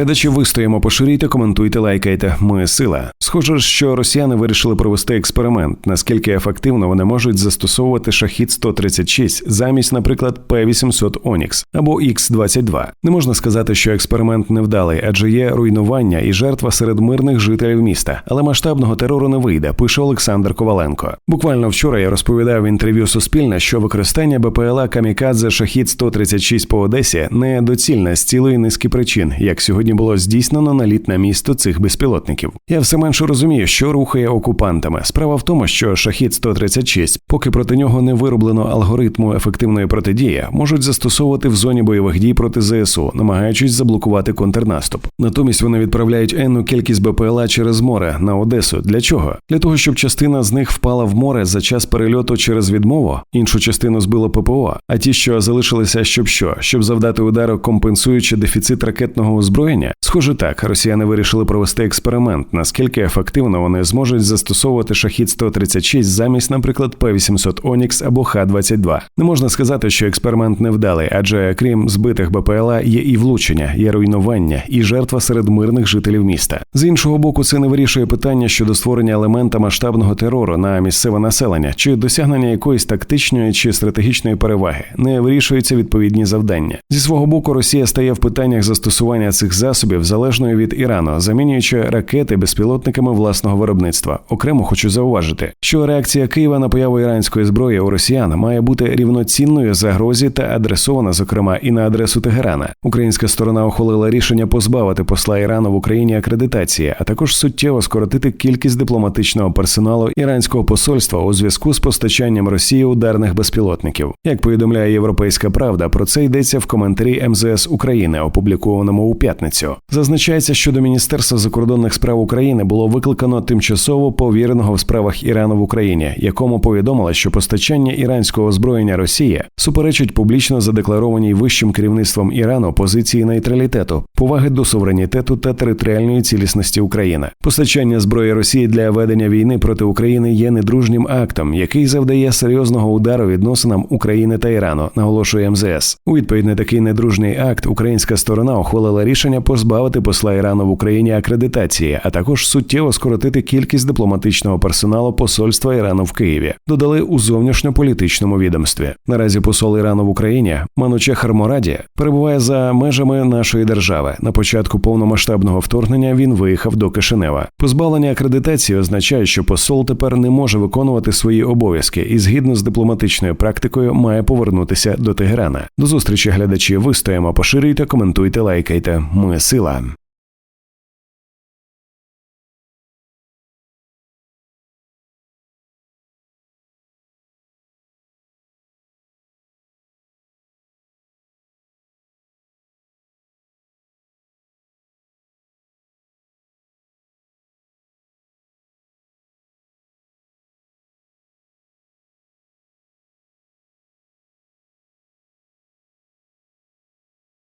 Глядачі вистоїмо, поширюйте, коментуйте, лайкайте. Ми сила. Схоже, що росіяни вирішили провести експеримент, наскільки ефективно вони можуть застосовувати шахід 136 замість, наприклад, П-800 Онікс або Х-22. Не можна сказати, що експеримент невдалий, адже є руйнування і жертва серед мирних жителів міста. Але масштабного терору не вийде, пише Олександр Коваленко. Буквально вчора я розповідав в інтерв'ю Суспільне, що використання БПЛА Камікадзе Шахід 136 по Одесі недоцільне з цілої низки причин, як сьогодні було здійснено наліт на місто цих безпілотників. Я все менше розумію, що рухає окупантами. Справа в тому, що шахід 136, поки проти нього не вироблено алгоритму ефективної протидії, можуть застосовувати в зоні бойових дій проти ЗСУ, намагаючись заблокувати контрнаступ. Натомість вони відправляють енну кількість БПЛА через море на Одесу. Для чого? Для того, щоб частина з них впала в море за час перельоту через відмову, іншу частину збило ППО, а ті, що залишилися, щоб що, щоб завдати удару, компенсуючи дефіцит ракетного озброєння. Схоже, так росіяни вирішили провести експеримент, наскільки ефективно вони зможуть застосовувати шахід 136 замість, наприклад, П-800 Онікс або Х-22. Не можна сказати, що експеримент невдалий, адже крім збитих БПЛА є і влучення, є руйнування, і жертва серед мирних жителів міста. З іншого боку, це не вирішує питання щодо створення елемента масштабного терору на місцеве населення чи досягнення якоїсь тактичної чи стратегічної переваги. Не вирішуються відповідні завдання. Зі свого боку, Росія стає в питаннях застосування цих засобів залежною від Ірану, замінюючи ракети безпілотниками власного виробництва. Окремо хочу зауважити, що реакція Києва на появу іранської зброї у росіян має бути рівноцінною загрозі та адресована, зокрема, і на адресу Тегерана. Українська сторона ухвалила рішення позбавити посла Ірану в Україні акредитації, а також суттєво скоротити кількість дипломатичного персоналу іранського посольства у зв'язку з постачанням Росії ударних безпілотників. Як повідомляє Європейська Правда, про це йдеться в коментарі МЗС України, опублікованому у п'ятницю. Зазначається, що до Міністерства закордонних справ України було викликано тимчасово повіреного в справах Ірану в Україні, якому повідомили, що постачання іранського озброєння Росії суперечить публічно задекларованій вищим керівництвом Ірану позиції нейтралітету, поваги до суверенітету та територіальної цілісності України. Постачання зброї Росії для ведення війни проти України є недружнім актом, який завдає серйозного удару відносинам України та Ірану, наголошує МЗС. У відповідь на такий недружній акт українська сторона ухвалила рішення позбавити посла Ірану в Україні акредитації, а також суттєво скоротити кількість дипломатичного персоналу посольства Ірану в Києві. Додали у зовнішньополітичному відомстві. Наразі посол Ірану в Україні Мануче Хармораді перебуває за межами нашої держави. На початку повномасштабного вторгнення він виїхав до Кишинева. Позбавлення акредитації означає, що посол тепер не може виконувати свої обов'язки і згідно з дипломатичною практикою має повернутися до Тегерана. До зустрічі глядачі. Вистоїмо, поширюйте, коментуйте, лайкайте. Ми сила.